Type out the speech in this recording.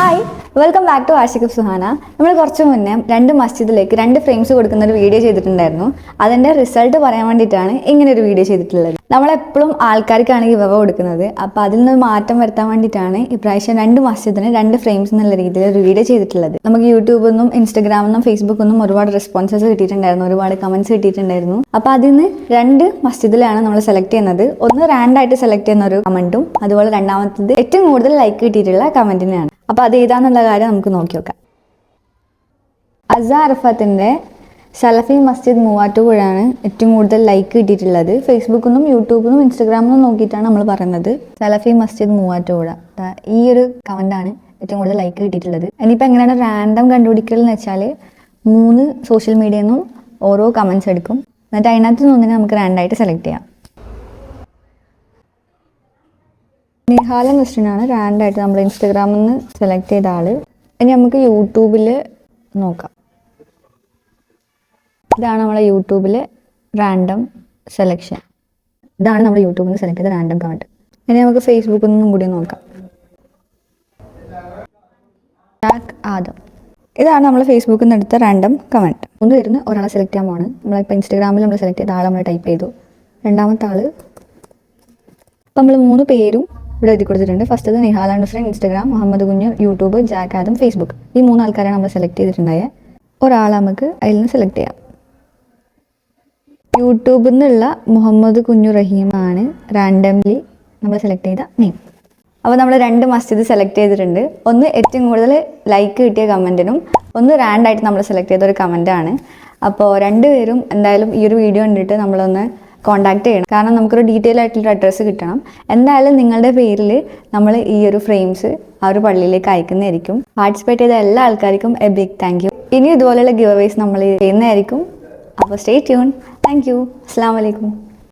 Hi welcome back to Ashiq Suhana നമ്മൾ കുറച്ച് മുന്നേ രണ്ട് മസ്ജിദിലേക്ക് രണ്ട് ഫ്രെയിംസ് കൊടുക്കുന്ന ഒരു വീഡിയോ ചെയ്തിട്ടുണ്ടായിരുന്നു. അതിന്റെ റിസൾട്ട് പറയാൻ വേണ്ടിയിട്ടാണ് ഇങ്ങനെ ഒരു വീഡിയോ ചെയ്തിട്ടുള്ളത്. നമ്മളെപ്പോഴും ആൾക്കാർക്കാണ് ഈ വിവ കൊടുക്കുന്നത്. അപ്പോൾ അതിൽ നിന്ന് മാറ്റം വരുത്താൻ വേണ്ടിയിട്ടാണ് ഇപ്രാവശ്യം രണ്ട് മസ്ജിദിന് രണ്ട് ഫ്രെയിംസ് എന്നുള്ള രീതിയിൽ ഒരു വീഡിയോ ചെയ്തിട്ടുള്ളത്. നമുക്ക് യൂട്യൂബിൽ നിന്നും ഇൻസ്റ്റഗ്രാമിൽ നിന്നും ഫേസ്ബുക്കിൽ നിന്നും ഒരുപാട് റെസ്പോൺസസ് കിട്ടിയിട്ടുണ്ടായിരുന്നു. ഒരുപാട് കമൻസ് കിട്ടിയിട്ടുണ്ടായിരുന്നു. അപ്പോൾ അതിൽ നിന്ന് രണ്ട് മസ്ജിദിലാണ് നമ്മൾ സെലക്ട് ചെയ്യുന്നത്. ഒന്ന് റാൻഡായിട്ട് സെലക്ട് ചെയ്യുന്ന ഒരു കമന്റും അതുപോലെ രണ്ടാമത്തത് ഏറ്റവും കൂടുതൽ ലൈക്ക് കിട്ടിയിട്ടുള്ള കമന്റിനെയാണ് അപ്പോൾ അത് ഏതാന്നുള്ള കാര്യം നമുക്ക് നോക്കി നോക്കാം. അസ അറഫത്തിന്റെ സലഫി മസ്ജിദ് മൂവാറ്റുപുഴയാണ് ഏറ്റവും കൂടുതൽ ലൈക്ക് കിട്ടിയിട്ടുള്ളത്. ഫേസ്ബുക്കിൽ യൂട്യൂബിൽ നിന്നും ഇൻസ്റ്റഗ്രാമിൽ നിന്നും നോക്കിയിട്ടാണ് നമ്മൾ പറയുന്നത്. സലഫി മസ്ജിദ് മൂവാറ്റുപുഴ. ഈ ഒരു കമന്റാണ് ഏറ്റവും കൂടുതൽ ലൈക്ക് കിട്ടിയിട്ടുള്ളത്. ഇനിയിപ്പോൾ എങ്ങനെയാണ് റാൻഡം കണ്ടുപിടിക്കൽ എന്ന് വെച്ചാൽ മൂന്ന് സോഷ്യൽ മീഡിയയിൽ നിന്നും ഓരോ കമൻസ് എടുക്കും. എന്നിട്ട് അതിനകത്ത് നിന്ന് നമുക്ക് റാൻഡായിട്ട് സെലക്ട് ചെയ്യാം. നിഹാല ക്വസ്റ്റ്യനാണ് റാൻഡായിട്ട് നമ്മൾ ഇൻസ്റ്റഗ്രാമിൽ നിന്ന് സെലക്ട് ചെയ്ത ആൾ. ഇനി നമുക്ക് യൂട്യൂബിൽ നോക്കാം. ഇതാണ് നമ്മളെ യൂട്യൂബിലെ റാൻഡം സെലക്ഷൻ ഇതാണ് നമ്മൾ യൂട്യൂബിൽ നിന്ന് സെലക്ട് ചെയ്ത റാൻഡം കമന്റ് ഇനി നമുക്ക് ഫേസ്ബുക്കിൽ നിന്നും കൂടി നോക്കാം. ആദം ഇതാണ് നമ്മൾ ഫേസ്ബുക്കിൽ നിന്ന് എടുത്ത റാൻഡം കമന്റ് ഒന്ന് വരുന്ന ഒരാളെ സെലക്ട് ചെയ്യാൻ പോവാണ്. നമ്മളിപ്പോൾ ഇൻസ്റ്റഗ്രാമിൽ നമ്മൾ സെലക്ട് ചെയ്ത ആളെ നമ്മൾ ടൈപ്പ് ചെയ്തു. രണ്ടാമത്തെ അപ്പം നമ്മൾ മൂന്ന് പേരും ഇവിടെ എഴുതി കൊടുത്തിട്ടുണ്ട്. First Nihal friend Instagram Muhammad Kunju YouTube Jack Adam Facebook ഈ മൂന്ന് ആൾക്കാരെ നമ്മൾ സെലക്ട് ചെയ്തിട്ടുണ്ടായ. ഒരാളെ നമുക്ക് അതിൽ നിന്ന് സെലക്ട് ചെയ്യാം. യൂട്യൂബിൽ നിന്നുള്ള മുഹമ്മദ് കുഞ്ഞു റഹീമാണ് റാൻഡംലി നമ്മൾ സെലക്ട് ചെയ്ത നെയിം അപ്പോൾ നമ്മൾ രണ്ട് മസ്ജിദ് സെലക്ട് ചെയ്തിട്ടുണ്ട്. ഒന്ന് ഏറ്റവും കൂടുതൽ ലൈക്ക് കിട്ടിയ കമന്റിനും ഒന്ന് റാൻഡായിട്ട് നമ്മൾ സെലക്ട് ചെയ്ത ഒരു കമന്റാണ് അപ്പോൾ രണ്ടുപേരും എന്തായാലും ഈ ഒരു വീഡിയോ കണ്ടിട്ട് നമ്മളൊന്ന് കോൺടാക്ട് ചെയ്യണം. കാരണം നമുക്കൊരു ഡീറ്റെയിൽ ആയിട്ടുള്ള അഡ്രസ്സ് കിട്ടണം. എന്തായാലും നിങ്ങളുടെ പേരിൽ നമ്മൾ ഈ ഒരു ഫ്രെയിംസ് ആ ഒരു പള്ളിയിലേക്ക് അയക്കുന്നതായിരിക്കും. പാർട്ടിസിപ്പേറ്റ് ചെയ്ത എല്ലാ ആൾക്കാർക്കും എ ബിഗ് താങ്ക് യു ഇനി ഇതുപോലെയുള്ള ഗിവ് അവേസ് നമ്മൾ ചെയ്യുന്നതായിരിക്കും. അപ്പോൾ സ്റ്റേ ട്യൂൺ താങ്ക് യു അസ്സാം വലൈക്കും